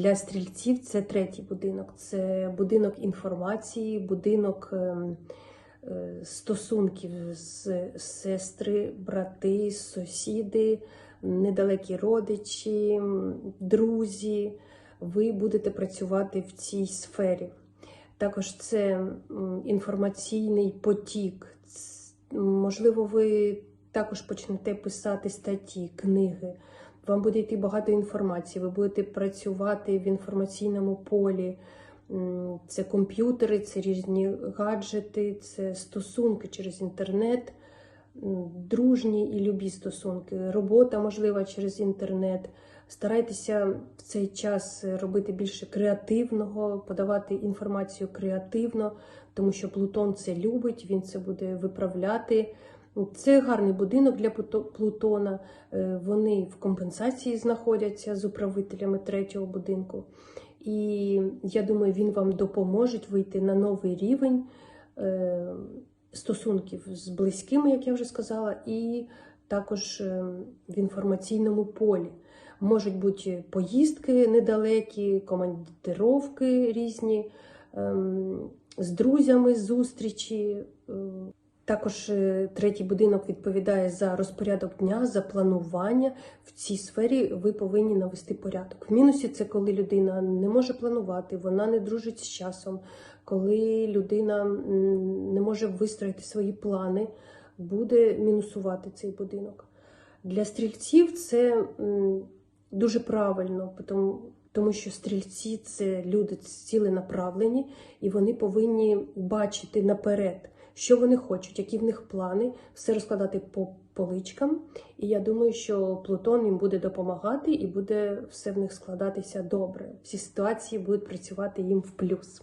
Для стрільців це третій будинок. Це будинок інформації, будинок ем, е, стосунків з сестри, брати, сусіди, недалекі родичі, друзі. Ви будете працювати в цій сфері. Також це інформаційний потік. Можливо, ви також почнете писати статті, книги. Вам буде йти багато інформації, ви будете працювати в інформаційному полі. Це комп'ютери, це різні гаджети, це стосунки через інтернет, дружні і любі стосунки, робота можлива через інтернет. Старайтеся в цей час робити більше креативного, подавати інформацію креативно, тому що Плутон це любить, він це буде виправляти. Це гарний будинок для Плуто- Плутона. Е, Вони в компенсації знаходяться з управителями третього будинку. І я думаю, він вам допоможе вийти на новий рівень е, стосунків з близькими, як я вже сказала, і також е, в інформаційному полі. Можуть бути поїздки недалекі, командировки різні, ем, з друзями зустрічі. Також е, третій будинок відповідає за розпорядок дня, за планування. В цій сфері ви повинні навести порядок. В мінусі це коли людина не може планувати, вона не дружить з часом, коли людина не може вистроїти свої плани, буде мінусувати цей будинок. Для стрільців це дуже правильно, тому що стрільці це люди ціленаправлені, і вони повинні бачити наперед, що вони хочуть, які в них плани, все розкладати по поличкам. І я думаю, що Плутон їм буде допомагати і буде все в них складатися добре. Всі ситуації будуть працювати їм в плюс.